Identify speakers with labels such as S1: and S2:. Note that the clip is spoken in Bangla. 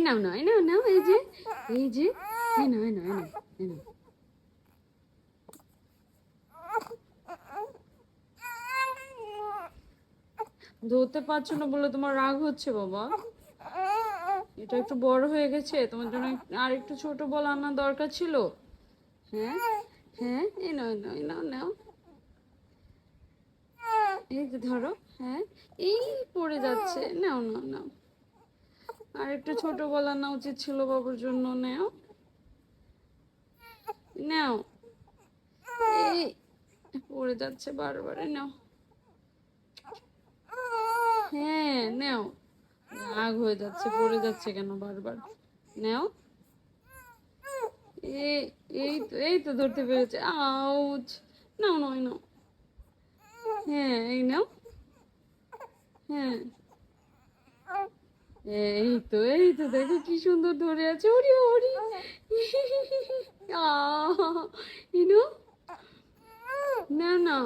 S1: এই নাও নাও, এই নাও নাও, এই যে এই যে, এই নাও এই নাও এই নাও এই নাও। ধরতে পারছ না বলে তোমার রাগ হচ্ছে, বাবা। এটা একটু বড় হয়ে গেছে, তোমার জন্য আর একটু ছোট বল আনা দরকার ছিল। হ্যাঁ হ্যাঁ এই এই নাও এই নাও নাও। এই যে ধরো হ্যাঁ এই পড়ে যাচ্ছে। নাও নাও নাও। আর একটু ছোট বল আনা উচিত ছিল বাবুর জন্য, নেও। নাও। এই, পড়ে যাচ্ছে বারবার নাও। হ্যাঁ নাও। রাগ হয়ে যাচ্ছে, পড়ে যাচ্ছে কেন বারবার? নাও। এই তো এই তো ধরতে পেরেছে। আউচ। নাও নয় নাও। হ্যাঁ এই নাও। হ্যাঁ। এই তো এই তো দেখো কি সুন্দর ধরে আছে ওরি ওরে। ইনু? না না।